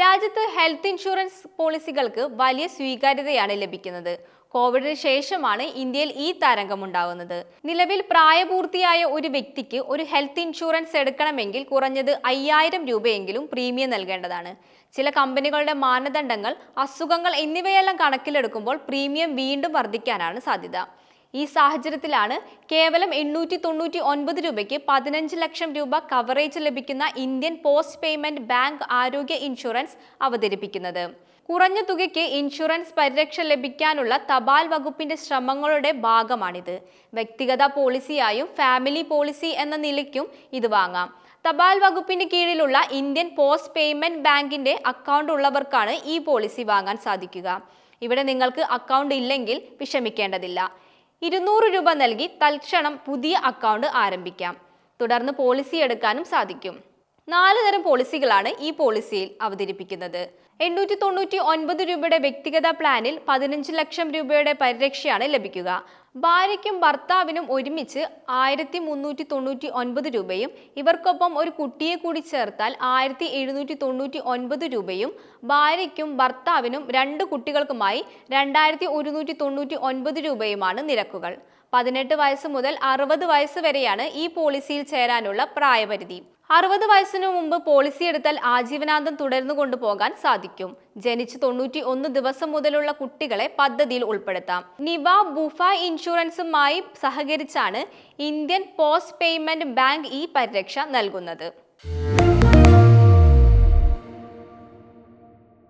രാജ്യത്ത് health insurance പോളിസികൾക്ക് വലിയ സ്വീകാര്യതയാണ് ലഭിക്കുന്നത്. കോവിഡിന് ശേഷമാണ് ഇന്ത്യയിൽ ഈ തരംഗം ഉണ്ടാകുന്നത് നിലവിൽ പ്രായപൂർത്തിയായ ഒരു വ്യക്തിക്ക് ഒരു ഹെൽത്ത് ഇൻഷുറൻസ് എടുക്കണമെങ്കിൽ കുറഞ്ഞത് അയ്യായിരം രൂപയെങ്കിലും പ്രീമിയം നൽകേണ്ടതാണ്. ചില കമ്പനികളുടെ മാനദണ്ഡങ്ങൾ അസുഖങ്ങൾ എന്നിവയെല്ലാം കണക്കിലെടുക്കുമ്പോൾ പ്രീമിയം വീണ്ടും വർദ്ധിക്കാനാണ് സാധ്യത. ഈ സാഹചര്യത്തിലാണ് കേവലം എണ്ണൂറ്റി തൊണ്ണൂറ്റി ഒൻപത് രൂപയ്ക്ക് പതിനഞ്ച് ലക്ഷം രൂപ കവറേജ് ലഭിക്കുന്ന ഇന്ത്യൻ പോസ്റ്റ് പേയ്മെന്റ് ബാങ്ക് ആരോഗ്യ ഇൻഷുറൻസ് അവതരിപ്പിക്കുന്നത്. കുറഞ്ഞ തുകയ്ക്ക് ഇൻഷുറൻസ് പരിരക്ഷ ലഭിക്കാനുള്ള തപാൽ വകുപ്പിന്റെ ശ്രമങ്ങളുടെ ഭാഗമാണിത്. വ്യക്തിഗത പോളിസിയായും ഫാമിലി പോളിസി എന്ന നിലയ്ക്കും ഇത് വാങ്ങാം. തപാൽ വകുപ്പിന് കീഴിലുള്ള ഇന്ത്യൻ പോസ്റ്റ് പേയ്മെന്റ് ബാങ്കിന്റെ അക്കൗണ്ട് ഉള്ളവർക്കാണ് ഈ പോളിസി വാങ്ങാൻ സാധിക്കുക. ഇവിടെ നിങ്ങൾക്ക് അക്കൗണ്ട് ഇല്ലെങ്കിൽ വിഷമിക്കേണ്ടതില്ല. ഇരുന്നൂറ് രൂപ നൽകി തൽക്ഷണം പുതിയ അക്കൗണ്ട് ആരംഭിക്കാം. തുടർന്ന് പോളിസി എടുക്കാനും സാധിക്കും. നാല് തരം പോളിസികളാണ് ഈ പോളിസിയിൽ അവതരിപ്പിക്കുന്നത്. എണ്ണൂറ്റി തൊണ്ണൂറ്റി ഒൻപത് രൂപയുടെ വ്യക്തിഗത പ്ലാനിൽ പതിനഞ്ച് ലക്ഷം രൂപയുടെ പരിരക്ഷയാണ് ലഭിക്കുക. ഭാര്യയ്ക്കും ഭർത്താവിനും ഒരുമിച്ച് ആയിരത്തി മുന്നൂറ്റി തൊണ്ണൂറ്റി ഒൻപത് രൂപയും ഇവർക്കൊപ്പം ഒരു കുട്ടിയെ കൂടി ചേർത്താൽ ആയിരത്തി എഴുന്നൂറ്റി തൊണ്ണൂറ്റി ഒൻപത് രൂപയും ഭാര്യയ്ക്കും ഭർത്താവിനും രണ്ട് കുട്ടികൾക്കുമായി രണ്ടായിരത്തി ഒരുന്നൂറ്റി തൊണ്ണൂറ്റി ഒൻപത് രൂപയുമാണ് നിരക്കുകൾ. പതിനെട്ട് വയസ്സ് മുതൽ അറുപത് വയസ്സ് വരെയാണ് ഈ പോളിസിയിൽ ചേരാനുള്ള പ്രായപരിധി. അറുപത് വയസ്സിനു മുമ്പ് പോളിസി എടുത്താൽ ആജീവനാന്തം തുടർന്നു കൊണ്ടുപോകാൻ സാധിക്കും. ജനിച്ച് തൊണ്ണൂറ്റി ഒന്ന് ദിവസം മുതലുള്ള കുട്ടികളെ പദ്ധതിയിൽ ഉൾപ്പെടുത്താം. നിവ ബുഫ ഇൻഷുറൻസുമായി സഹകരിച്ചാണ് ഇന്ത്യൻ പോസ്റ്റ് പേയ്മെന്റ് ബാങ്ക് ഈ പരിരക്ഷ നൽകുന്നത്.